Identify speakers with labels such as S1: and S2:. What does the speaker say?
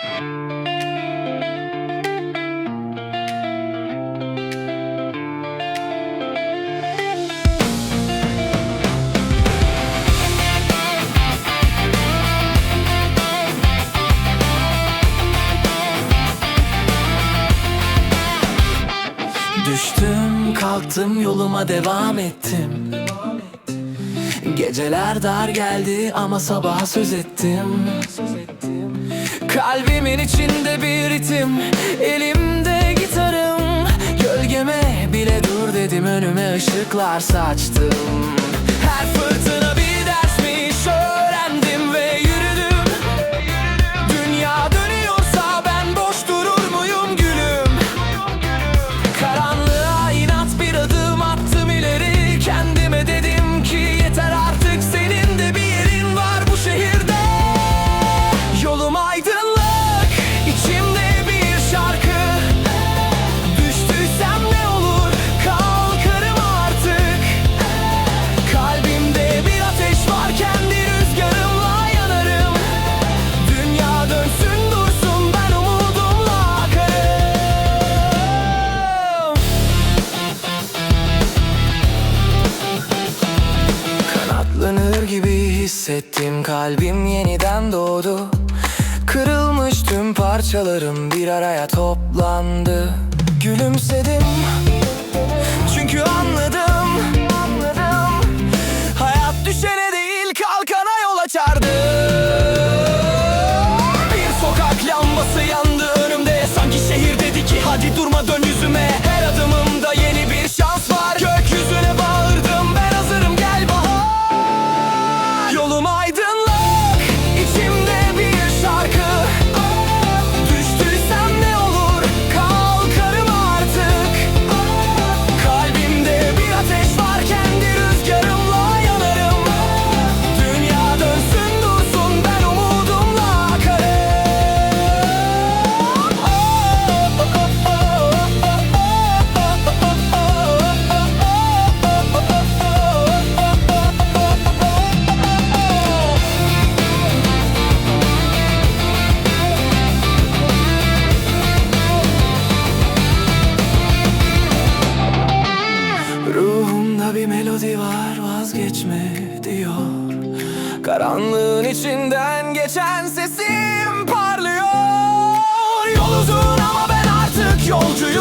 S1: Düştüm kalktım yoluma devam ettim. Geceler dar geldi ama sabaha söz ettim Kalbimin içinde bir ritim Elimde gitarım. Gölgeme bile dur dedim Önüme ışıklar saçtım. Her fırtına gibi hissettim. Kalbim yeniden doğdu. Kırılmış tüm parçalarım bir araya toplandı. Gülümsedim. Çünkü anladım Hayat düşene değil kalkana yol açardı. Bir sokak lambası yandı önümde. Sanki şehir dedi ki hadi durma dön yüzüme melodi var vazgeçme diyor. Karanlığın içinden geçen sesim parlıyor. Yol uzun ama ben artık yolcuyum